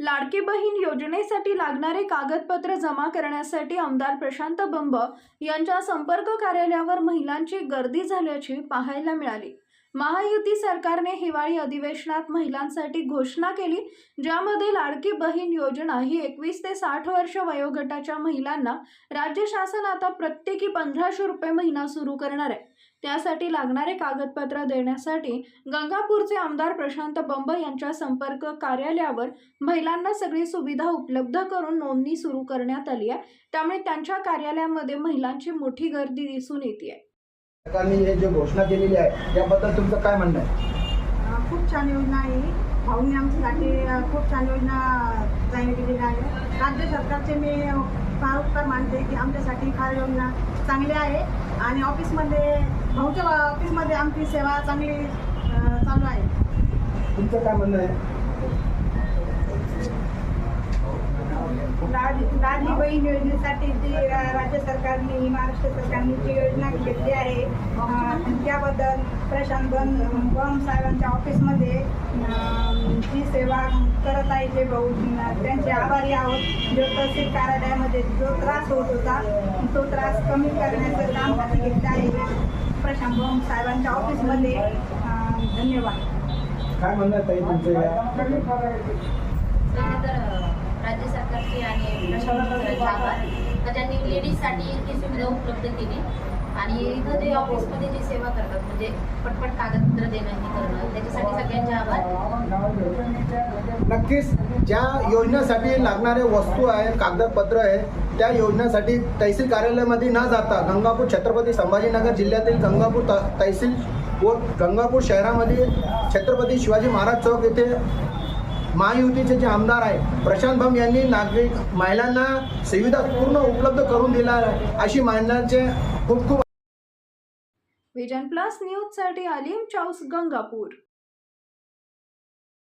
लाडकी बहीण योजनेसाठी लागणारे कागदपत्र जमा करण्यासाठी आमदार प्रशांत बंब यांच्या संपर्क कार्यालयावर महिलांची गर्दी झाल्याची पाहायला मिळाली. महायुती सरकारने हिवाळी अधिवेशनात महिलांसाठी घोषणा केली ज्यामध्ये लाडकी बहीण योजना ही एकवीस ते साठ वर्ष वयोगटाच्या महिलांना राज्य शासन आता प्रत्येकी पंधराशे रुपये महिना सुरू करणार आहे. त्यासाठी लागणारे कागदपत्र देण्यासाठी गंगापूरचे आमदार प्रशांत बंब यांच्या संपर्क कार्यालयावर महिलांना सगळी सुविधा उपलब्ध करून नोंदणी सुरू करण्यात आली आहे. त्यामुळे त्यांच्या कार्यालयामध्ये महिलांची मोठी गर्दी दिसून येते सरकारने हे जे घोषणा केलेली आहे त्याबद्दल तुमचं काय म्हणणं आहे? खूप छान योजना आहे. भाऊनी आमच्यासाठी खूप छान योजना जाहीर केलेल्या आहे. राज्य सरकारचे मी फार उपकार मानते की आमच्यासाठी फार योजना चांगली आहे. आणि ऑफिसमध्ये भाऊच्या ऑफिसमध्ये आमची सेवा चांगली चालू आहे. तुमचं काय म्हणणं आहे? लाड लाडली बहीण योजनेसाठी जी राज्य सरकारने महाराष्ट्र सरकारने जी योजना घेतली आहे त्याबद्दल प्रशांत बन बम साहेबांच्या ऑफिसमध्ये करत आहे जे भाऊ त्यांचे आभारी आहोत. जो तहसील कार्यालयामध्ये जो त्रास होत होता तो त्रास कमी करण्याचं काम हाती घेतलं आहे. प्रशांत बम साहेबांच्या ऑफिसमध्ये धन्यवाद. काय म्हणणं आहे ताई तुमचं या? राज्य सरकारचे आणि प्रशासन आभार. तर त्यांनी लेडीजसाठी ही सुविधा उपलब्ध केली. आणि इथं ते ऑफिसमध्ये जी सेवा करतात म्हणजे पटपट कागदपत्र देणं हे करणं त्याच्यासाठी सगळ्यांचे आभार. नक्कीच ज्या योजनेसाठी लागणारे वस्तू आहे कागदपत्र आहे त्या योजनेसाठी तहसील कार्यालयामध्ये न जाता गंगापूर छत्रपती संभाजीनगर जिल्ह्यातील गंगापूर त तहसील व गंगापूर शहरामध्ये छत्रपती शिवाजी महाराज चौक येथे महायुतीचे जे आमदार आहे प्रशांत भम यांनी नागरिक महिलांना सुविधा पूर्ण उपलब्ध करून दिला आहे अशी महिलांचे खूप खूप विजन प्लस न्यूजसाठी अलीम चौस गंगापूर.